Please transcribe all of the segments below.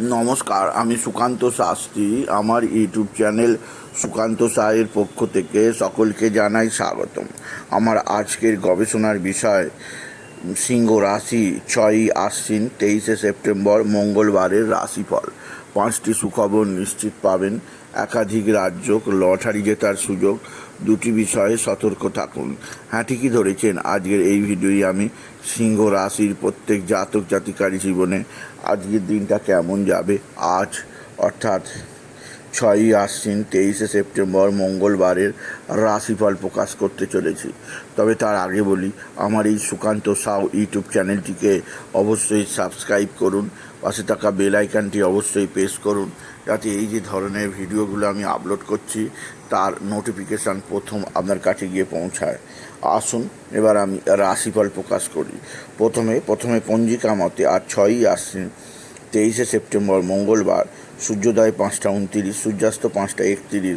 নমস্কার, আমি সুকান্ত শাস্ত্রী। আমার ইউটিউব চ্যানেল সুকান্ত সাহের পক্ষ থেকে সকলকে জানাই স্বাগতম। আমার আজকের গবেষণার বিষয়, সিংহ রাশি ছয়ই আশ্বিন, তেইশে সেপ্টেম্বর, মঙ্গলবারের রাশিফল। পাঁচটি সুখবর নিশ্চিত পাবেন। একাধিক রাজ্য লটারি জেতার সুযোগ, দুটি বিষয়ে সতর্ক থাকুন। হ্যাঁ ঠিকই ধরেছেন, আজকের এই ভিডিওই আমি সিংহ রাশির প্রত্যেক জাতক জাতিকারী জীবনে আজকের দিনটা কেমন যাবে আজ, অর্থাৎ ছয়ই আশ্বিন তেইশে সেপ্টেম্বর মঙ্গলবারের রাশিফল প্রকাশ করতে চলেছি। তবে তার আগে বলি, আমার এই সুকান্ত সাউ ইউটিউব চ্যানেলটিকে অবশ্যই সাবস্ক্রাইব করুন, পাশে থাকা বেল অবশ্যই প্রেস করুন, যাতে এই যে ধরনের ভিডিওগুলো আমি আপলোড করছি, তার নোটিফিকেশান প্রথম আপনার কাছে গিয়ে পৌঁছায়। আসুন, এবার আমি রাশিফল প্রকাশ করি। প্রথমে প্রথমে পঞ্জিকা মতে আর ছয়ই আশ্বিন তেইশে সেপ্টেম্বর, মঙ্গলবার, সূর্যোদয় পাঁচটা উনতিরিশ, সূর্যাস্ত পাঁচটা একতিরিশ,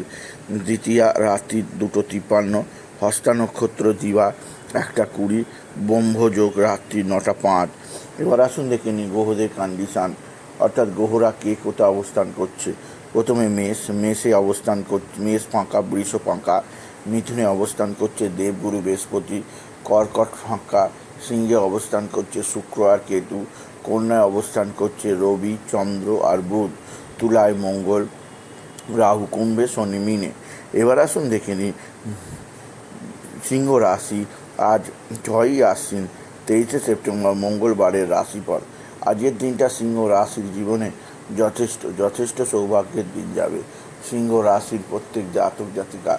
দ্বিতীয়া রাত্রি দুটো তিপ্পান্ন হস্তা নক্ষত্র দিবা একটা কুড়ি, ব্রহ্মযোগ রাত্রি নটা পাঁচ। এবার আসুন দেখে নিই গ্রহদের কন্ডিশান অর্থাৎ গ্রহরা কে কোথায় অবস্থান করছে? প্রথমে মেষ, মেষে অবস্থান করছে মেষ ফাঁকা, বৃষ ফাঁকা, মিথুনে অবস্থান করছে দেবগুরু বৃহস্পতি, কর্কট ফাঁকা সিংহে অবস্থান করছে শুক্র আর কেতু, কন্যায় অবস্থান করছে রবি, চন্দ্র আর বুধ, তুলায় মঙ্গল, রাহু, কুম্ভে শনি, মিনে। এবার আসুন দেখে নিই। সিংহ রাশি আজ ছয়ই আশ্বিন, তেইশে সেপ্টেম্বর, মঙ্গলবারের রাশিফল। আজকের দিনটা সিংহ রাশির জীবনে যথেষ্ট যথেষ্ট সৌভাগ্যের দিন যাবে। সিংহ রাশির প্রত্যেক জাতক জাতিকা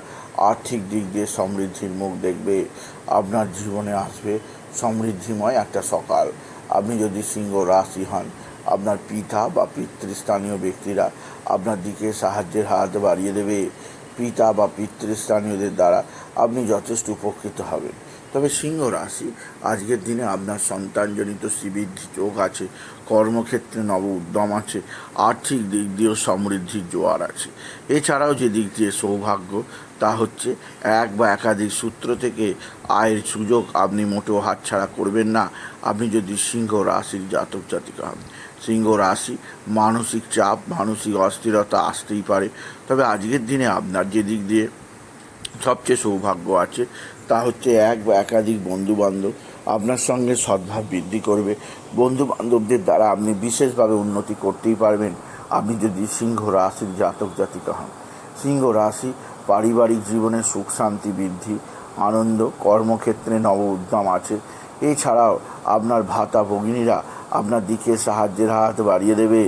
আর্থিক দিক দিয়ে সমৃদ্ধির মুখ দেখবে, আপনার জীবনে আসবে। সমৃদ্ধিময় একটা সকাল। আপনি যদি সিংহ রাশি হন, আপনার পিতা বা পিতৃস্থানীয় ব্যক্তিরা আপনার দিকে সাহায্যের হাত বাড়িয়ে দেবে। পিতা বা পিতৃস্থানীয়দের দ্বারা আপনি যথেষ্ট উপকৃত হবেন। তবে সিংহ রাশি, আজকের দিনে আপনার সন্তানজনিত শ্রীবৃদ্ধি যোগ আছে, কর্মক্ষেত্রে নব উদ্যম আছে, আর্থিক দিক দিয়েও সমৃদ্ধির জোয়ার আছে। এছাড়াও যে দিক দিয়ে সৌভাগ্য, তা হচ্ছে এক বা একাধিক সূত্র থেকে আয়ের সুযোগ আপনি মোটেও হাতছাড়া করবেন না। আপনি যদি সিংহ রাশির জাতক জাতিকা হন, সিংহ রাশি মানসিক চাপ, মানসিক অস্থিরতা আসতেই পারে। তবে আজকের দিনে আপনার যে দিক দিয়ে সবচেয়ে সৌভাগ্য আছে তা হচ্ছে এক বা একাধিক বন্ধুবান্ধব আপনার সঙ্গে সদ্ভাব বৃদ্ধি করবে। বন্ধু বান্ধবদের দ্বারা আপনি বিশেষভাবে উন্নতি করতেই পারবেন। আপনি যদি সিংহ রাশির জাতক জাতিকা হন, সিংহ রাশি পারিবারিক জীবনে সুখ, শান্তি, বৃদ্ধি, আনন্দ, কর্মক্ষেত্রে নব উদ্যম আছে। এছাড়াও আপনার ভাতা ভগিনীরা আপনার দিকে সাহায্যের হাত বাড়িয়ে দেবে।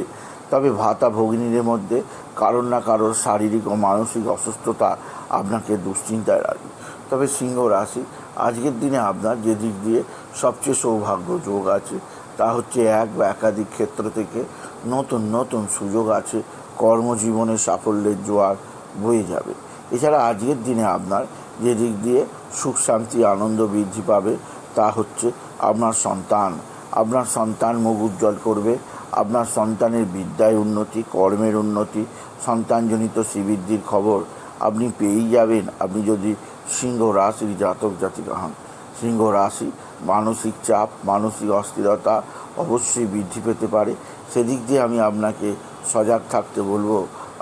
তবে ভাতা ভগিনীদের মধ্যে কারোর না কারোর শারীরিক ও মানসিক অসুস্থতা আপনাকে দুশ্চিন্তায় রাখবে। তবে সিংহ রাশি, আজকের দিনে আপনার যে দিক দিয়ে সবচেয়ে সৌভাগ্য যোগ আছে, তা হচ্ছে এক বা একাধিক ক্ষেত্র থেকে নতুন নতুন সুযোগ আছে, কর্মজীবনে সাফল্যের জোয়ার বয়ে যাবে। এছাড়া আজকের দিনে আপনার যে দিক দিয়ে সুখ, শান্তি, আনন্দ বৃদ্ধি পাবে, তা হচ্ছে আপনার সন্তান। আপনার সন্তান মুখ উজ্জ্বল করবে, আপনার সন্তানের বিদ্যায় উন্নতি, কর্মের উন্নতি, সন্তানজনিত শ্রীবৃদ্ধির খবর আপনি পেয়েই যাবেন। আপনি যদি সিংহ রাশির জাতক জাতিকা হন, সিংহ রাশি মানসিক চাপ, মানসিক অস্থিরতা অবশ্যই বৃদ্ধি পেতে পারে। সেদিক দিয়ে আমি আপনাকে সজাগ থাকতে বলব,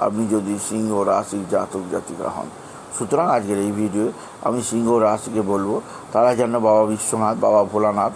আপনি যদি সিংহ রাশির জাতক জাতিকা হন। সুতরাং আজকের এই ভিডিও আমি সিংহ রাশিকে বলব, তারা যেন বাবা বিশ্বনাথ, বাবা ভোলানাথ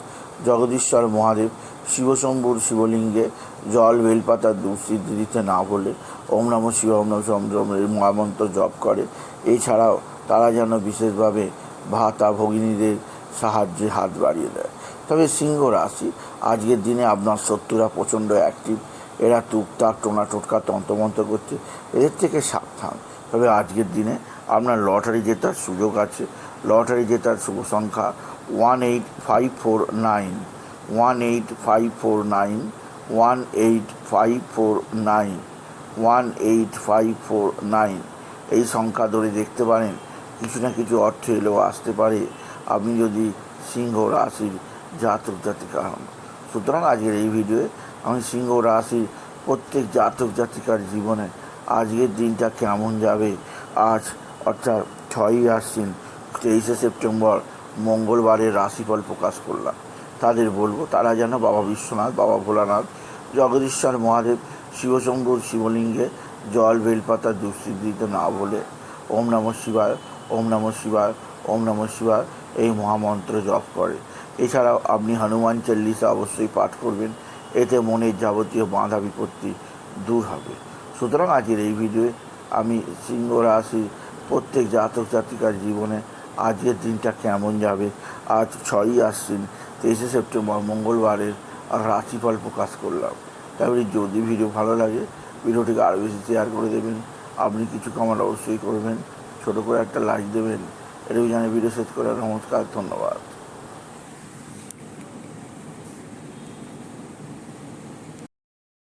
জগদীশ্বর মহাদেব শিবশম্ভুর শিবলিঙ্গে জল বেলপাতা দুঃসিদ্ধি দিতে না বলে ওম নম শিব, ওম নম চন্দ্রের মহামন্ত্র জপ করে। এছাড়াও তারা যেন বিশেষভাবে ভাতা ভগিনীদের সাহায্যে হাত বাড়িয়ে দেয়। তবে সিংহ রাশি, আজকের দিনে আপনার শত্রুরা প্রচণ্ড অ্যাক্টিভ এরা টুকটাক টোনা টোটকা, তন্ত্রমন্ত্র করছে। এদের থেকে সাবধান। তবে আজকের দিনে আপনার লটারি জেতার সুযোগ আছে। লটারি জেতার শুভ সংখ্যা one eight five four nine one eight five four nine one eight five four nine one eight five four nine এই সংখ্যা ধরে দেখতে পারেন, কিছু না কিছু অর্থ এলেও আসতে পারে। আপনি যদি সিংহ রাশির জাতক জাতিকা হন। সুতরাং আজকের এই ভিডিওয়ে আমি সিংহ রাশির প্রত্যেক জাতক জাতিকার জীবনে আজকের দিনটা কেমন যাবে? আজ অর্থাৎ ছয়ই আশ্বিন, তেইশে সেপ্টেম্বর মঙ্গলবারের রাশিফল প্রকাশ করলাম। তাদের বলব, তারা যেন বাবা বিশ্বনাথ, বাবা ভোলানাথ, জগদীশ্বর মহাদেব, শিবশম্ভুর শিবলিঙ্গে জল, বেলপাতা দুঃস্থিত দিতে না বলে ওম নম শিবায়, ওম নম শিবায়, ওম নম শিবায় এই মহামন্ত্র জপ করে। এছাড়াও আপনি হনুমান চল্লিশা অবশ্যই পাঠ করবেন, এতে মনের যাবতীয় বাধা বিপত্তি দূর হবে। সুতরাং আজকের এই ভিডিওয়ে আমি সিংহ রাশি প্রত্যেক জাতক জাতিকার জীবনে আজকের দিনটা কেমন যাবে? আজ ছয়ই আসছেন, তেইশে সেপ্টেম্বর, মঙ্গলবারের রাশিফল প্রকাশ করলাম। তারপরে যদি ভিডিও ভালো লাগে, ভিডিওটিকে আরও বেশি শেয়ার করে দেবেন। আপনি কিছু কমেন্ট অবশ্যই করবেন। ছোটো করে একটা লাইক দেবেন। এটুকু জানিয়ে ভিডিও শেষ করে নমস্কার, ধন্যবাদ।